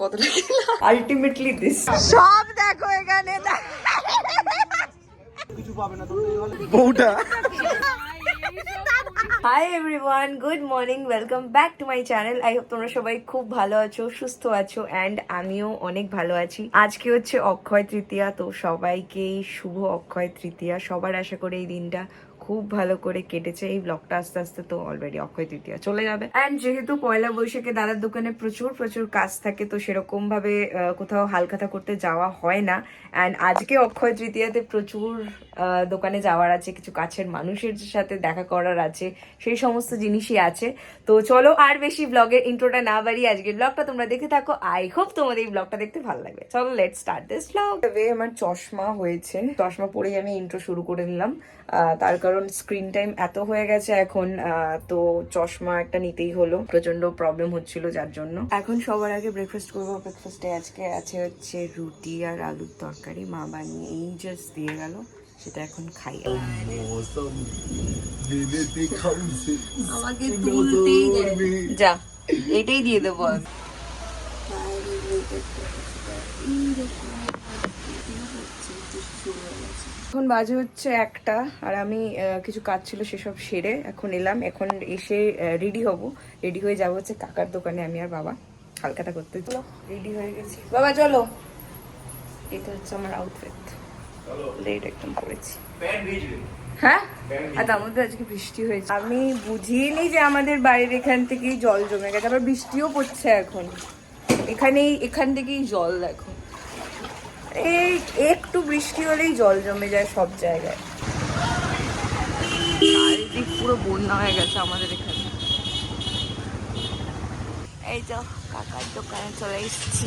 কতটা ultimately this সব দেখো এখানে। বউটা। Hi everyone good morning welcome back to my channel I hope তোমরা সবাই খুব ভালো আছো সুস্থ আছো অ্যান্ড আমিও অনেক ভালো আছি। আজকে হচ্ছে অক্ষয় তৃতীয়া তো সবাইকেই শুভ অক্ষয় তৃতীয়া। সবার আশা করে এই দিনটা খুব ভালো করে কেটেছে। এই ব্লগটা আস্তে আস্তে তো অলরেডি অক্ষয় তৃতীয়া চলে যাবে। অ্যান্ড যেহেতু পয়লা বৈশাখে দাদার দোকানে প্রচুর প্রচুর কাজ থাকে তো সেরকম ভাবে কোথাও হালখাতা করতে যাওয়া হয় না। অ্যান্ড আজকে অক্ষয় তৃতীয়াতে প্রচুর দোকানে যাওয়ার আছে কিছু কাছের মানুষের সাথে দেখা করার আছে সেই সমস্ত জিনিসই আছে। তো চলো আর বেশি ব্লগের ইন্ট্রোটা না বাড়িয়ে আজকের ব্লগটা তোমরা দেখে থাকো। আই হোপ তোমাদের এই ব্লগটা দেখতে ভালো লাগবে। চলো লেট স্টার্ট দিস ব্লগ আমার চশমা হয়েছে। চশমা পরেই আমি ইন্ট্রো শুরু করে নিলাম। আহ, তার কারণ স্ক্রিন টাইম এত হয়ে গেছে এখন তো চশমা একটা নিতেই হলো। প্রচণ্ড প্রবলেম হচ্ছিল যার জন্য। এখন সবার আগে ব্রেকফাস্ট করব। ব্রেকফাস্টে আজকে আছে হচ্ছে রুটি আর আলুর তরকারি। মা বানিয়ে এই জাস্ট দিয়ে গেল। সেটা এখন খাই। যা এটাই দিয়ে দেবো। এখন বাজে হচ্ছে একটা আর আমি কিছু কাজ ছিল সেসব সেরে এখন এলাম। এখন এসে রেডি হব। রেডি হয়ে যাব হচ্ছে কাকার দোকানে আমি আর বাবা হালকাটা করতে। চলো রেডি হয়ে গেছি। বাবা চলো। এটা হচ্ছে আমার আউটফিট লেট একদম করেছি হ্যাঁ? আর তার মধ্যে আজকে বৃষ্টি হয়েছে। আমি বুঝিনি যে আমাদের বাড়ির এখান থেকেই জল জমে গেছে আবার বৃষ্টিও পড়ছে এখন। এখানেই এখান থেকেই জল দেখো। এই একটু বৃষ্টি হলেই জল জমে যায় সব জায়গায়। চারিদিক পুরো বন্যা হয়ে গেছে আমাদের এখানে। এই তো কাকার দোকানে চলে এসেছি।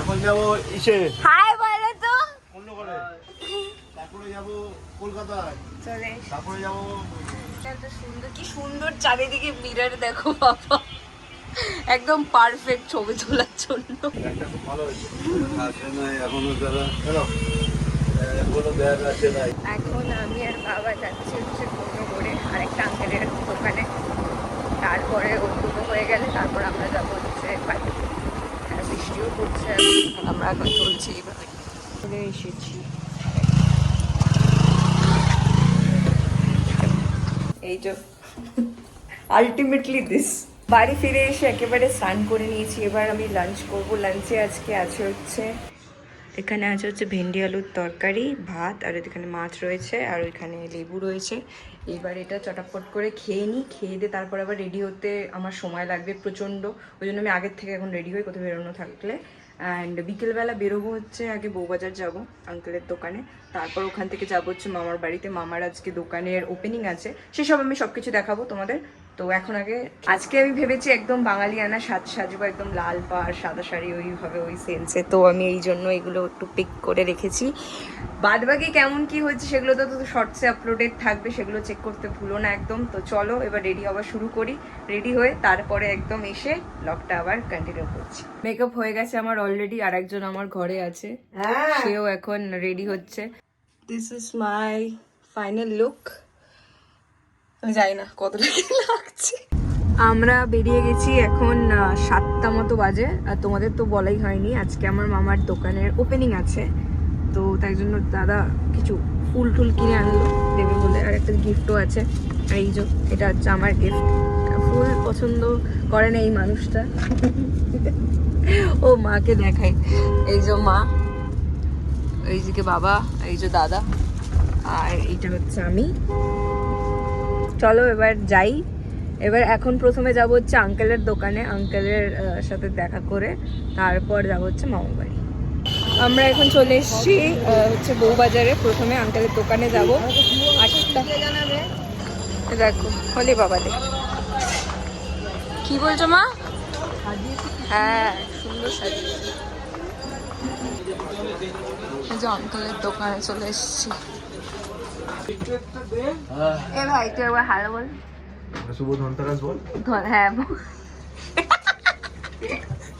এখন যাব ইসে। হাই বলো তো। অন্য করে তারপরে যাব কলকাতায়। চলে। তারপরে যাব এত সুন্দর কি সুন্দর চারিদিকে মিরার দেখো বাবা। একদম পারফেক্ট ছবি তোলার জন্য। এখনও আমি আর বাবা যাচ্ছি হচ্ছে কোনো করে আরেকটা আঙ্কেলের দোকানে। তারপরে ওর দুটো হয়ে গেলে তারপর আমরা যাব হচ্ছে বাড়ি হ্যাঁ বৃষ্টিও পড়ছে আমরা এখন চলছি এইভাবে চলে এসেছি। এই যে আলটিমেটলি দিস বাড়ি ফিরে এসে একেবারে স্নান করে নিয়েছি। এবার আমি লাঞ্চ করব। লাঞ্চে আজকে আছে হচ্ছে, এখানে আছে হচ্ছে ভেন্ডি আলুর তরকারি, ভাত, আর এখানে মাছ রয়েছে, আর ওইখানে লেবু রয়েছে। এবার এটা চটাপট করে খেয়ে নিই। খেয়ে দিয়ে তারপর আবার রেডি হতে আমার সময় লাগবে প্রচণ্ড। ওই জন্য আমি আগের থেকে এখন রেডি হই কোথাও বেরোনো থাকলে। অ্যান্ড বিকেলবেলা বেরোবো হচ্ছে, আগে বউবাজার যাব আঙ্কেলের দোকানে। তারপর ওখান থেকে যাব হচ্ছে মামার বাড়িতে। মামার আজকে দোকানের ওপেনিং আছে। সেসব আমি সব কিছু দেখাবো তোমাদের। তো এখন আগে আজকে আমি ভেবেছি একদম বাঙালিয়ানা সাজ সাজবো একদম লাল পাড় সাদা শাড়ি ওইভাবে ওই সেন্সে তো আমি এই জন্য এগুলো একটু পিক করে রেখেছি। বাদ বাকি কেমন কি হচ্ছে সেগুলো তো শর্টসে আপলোডেড থাকবে সেগুলো চেক করতে ভুলো না একদম। তো চলো এবার রেডি হওয়া শুরু করি। রেডি হয়ে তারপরে একদম এসে লকটা আবার কন্টিনিউ করছি। মেকআপ হয়ে গেছে আমার অলরেডি আর একজন আমার ঘরে আছে। সেও এখন রেডি হচ্ছে। This is my final look জানি না কতটা লাগছে। আমরা বেরিয়ে গেছি এখন সাতটা মতো বাজে। আর তোমাদের তো বলাই হয়নি, আজকে আমার মামার দোকানের ওপেনিং আছে। তো তাই জন্য দাদা কিছু ফুল টুল কিনে আনলো, দেবে বলে। আর একটা গিফটও আছে। এই যে, এটা হচ্ছে আমার গিফট ফুল পছন্দ করে না এই মানুষটা। ও মাকে দেখাই। এই যে মা, এই দিকে বাবা, এই যে দাদা। আর এইটা হচ্ছে আমি। চলো এবার যাই। এবার এখন প্রথমে যাব হচ্ছে আঙ্কেলের দোকানে আঙ্কেলের সাথে দেখা করে। তারপর যাব হচ্ছে মামা বাড়ি। আমরা এখন চলে এসেছি হচ্ছে বউবাজারে। প্রথমে আঙ্কেলের দোকানে যাব। আটটা। দেখো হলে বাবা দে কি বলছো মা? হ্যাঁ সুন্দর সাজিয়েছে। যে আঙ্কেলের দোকানে চলে এসেছি। এ ভাই তুই একবার হ্যালো বল। শুভ ধনতেরাস বল। ধর- হ্যাঁ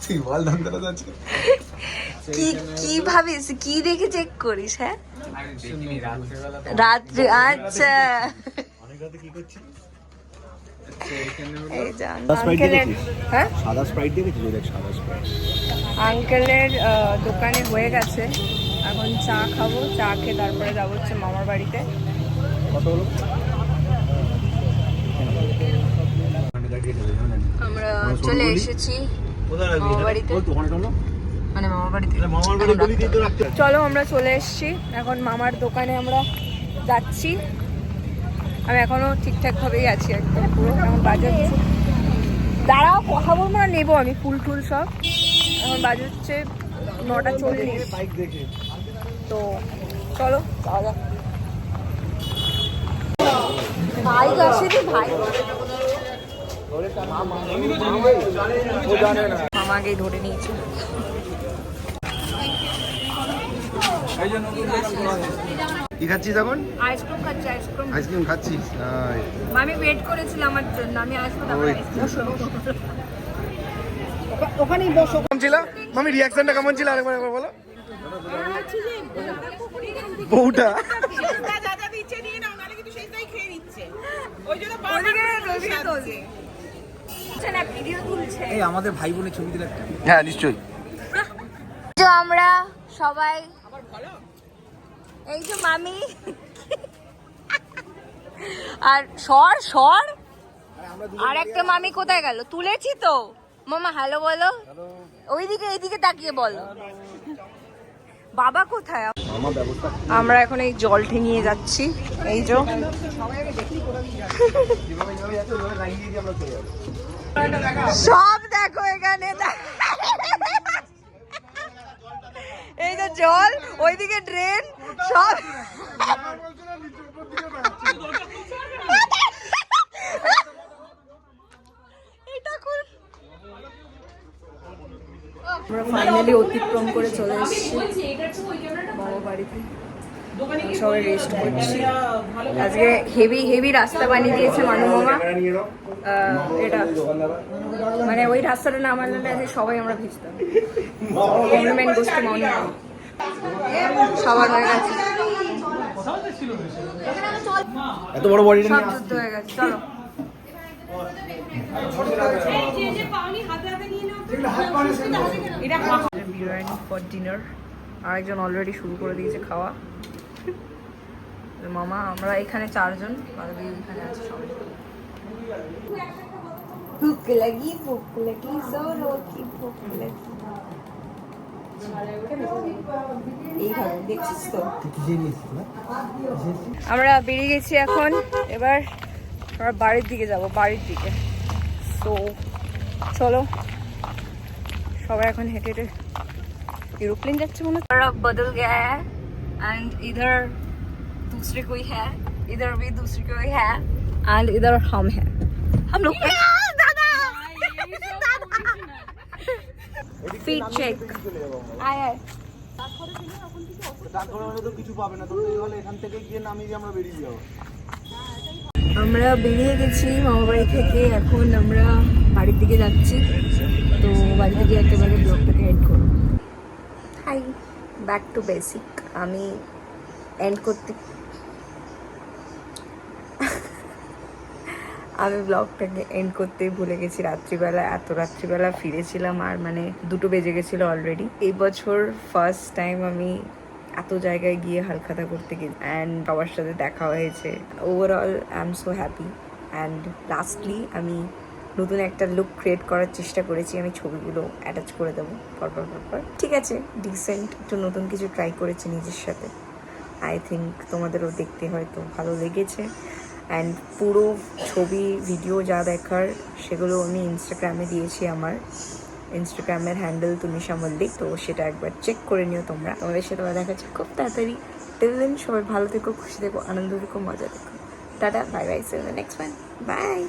তুই বল ধনতেরাস আছে। কি কি ভাবিস? কি দেখে চেক করিস হ্যাঁ? রাত্রে আচ্ছা। অনেক রাতে কি করছিস আঙ্কেলের হ্যাঁ? সাদা স্প্রাইট দেখেছিস? ওই দেখ সাদা স্প্রাইট আঙ্কেলের দোকানে হয়ে গেছে। এখন চা খাব চা খেয়ে তারপরে যাব হচ্ছে মামার বাড়িতে। কত হলো আমরা চলে এসেছি মানে মামার বাড়িতে চলো আমরা চলে এসেছি। এখন মামার দোকানে আমরা যাচ্ছি। আমি এখনও ঠিকঠাক ভাবেই আছি একদম পুরো। এখন বাজে হচ্ছে। দাঁড়াও কথা বলব না নেব আমি ফুল টুল সব। এখন বাজে হচ্ছে নটা চল্লিশ। তো চলো যাওয়া যাক। ভাই আসেনি ভাই। মামাকেই ধরে নিয়েছি। কি খাচ্ছিস এখন? আইসক্রিম খাচ্ছি আইসক্রিম আইসক্রিম খাচ্ছিস? আমি ওয়েট করেছিলাম আমার জন্য আমি আসব। ওখানেই কেমন ছিল? মামি রিয়াকশনটা কেমন ছিল? আরেকবার একবার বলো। বউটা ভিডিও তুলছে এই আমাদের ভাই বোনের ছবি দিলে একটা। হ্যাঁ নিশ্চয়ই। তো আমরা সবাই এই যে মামি। আর সর সর। আর একটা মামি কোথায় গেল? তুলেছি তো। মামা হ্যালো বলো। ওইদিকে এইদিকে তাকিয়ে বলো। বাবা কোথায় আমরা এখন এই জল ঠেঙিয়ে যাচ্ছি এই যে সব দেখো এখানে এই যে জল ওইদিকে ড্রেন সব এটা কোন আমরা ফাইনালি অতিক্রম করে চলে এসেছি বাবা বাড়িতে সবাই রেস্ট করছি। আজকে হেভি হেভি রাস্তা বানিয়ে দিয়েছে মানু মামা। এটা মানে ওই রাস্তাটা না মানলে আজকে সবাই আমরা ভিজতাম। কমপ্লিমেন্ট গোষ্ঠী মনে সবার হয়ে গেছে। এত বড় বডিটা সব যুদ্ধ হয়ে গেছে চলো। বিরিয়ানি ফর ডিনার আরেকজন অলরেডি শুরু করে দিয়েছে খাওয়া। মামা আমরা এখানে চারজন এখানে আছে সবাই। ভুক লাগি ভুক লাগি জোরো কি ভুক লাগি। দেখছিস তো? আমরা বেরিয়ে গেছি এখন। এবার আমরা বাড়ির দিকে যাব বাড়ির দিকে। তো চলো। সবাই এখন হেঁটে হেঁটে एरोप्लेन যাচ্ছে মনে হয় अब बदल गया है एंड इधर दूसरे कोई है इधर भी दूसरे कोई है एंड इधर हम हैं हम लोग दादा फीट चेक आए आए ডাকঘরের হলে তো কিছু পাবে না তো এই হলে এখান থেকে গিয়ে নামিয়ে দিয়ে আমরা বেরিয়ে যাবো আমরা বেরিয়ে গেছি মামা বাড়ি থেকে এখন আমরা বাড়ির দিকে যাচ্ছি তো বাড়ি থেকে একেবারে ব্লগটাকে এন্ড করব। হাই ব্যাক টু বেসিক আমি এন্ড করতে আমি ব্লগটাকে এন্ড করতেই ভুলে গেছি রাত্রিবেলা। এত রাত্রিবেলা ফিরেছিলাম আর মানে দুটো বেজে গেছিল অলরেডি এই বছর ফার্স্ট টাইম আমি এত জায়গায় গিয়ে হালখাতা করতে গেছি। অ্যান্ড বাবার সাথে দেখা হয়েছে। Overall I am so happy and lastly আমি নতুন একটা লুক ক্রিয়েট করার চেষ্টা করেছি, আমি ছবিগুলো অ্যাটাচ করে দেবো পরপর পরপর। ঠিক আছে ডিসেন্ট একটু নতুন কিছু ট্রাই করেছি নিজের সাথে। আই থিঙ্ক তোমাদেরও দেখতে হয়তো ভালো লেগেছে। অ্যান্ড পুরো ছবি ভিডিও যা দেখার, সেগুলো আমি ইনস্টাগ্রামে দিয়েছি আমার। ইনস্টাগ্রামের হ্যান্ডেল তুমিশা মল্লিক তো সেটা একবার চেক করে নিও তোমরা। তোমাদের সাথে দেখা হচ্ছে খুব তাড়াতাড়ি। টিল সবাই ভালো থেকো, খুশি থেকো, আনন্দ থেকো, মজা থেকো। Tata bye bye see next one bye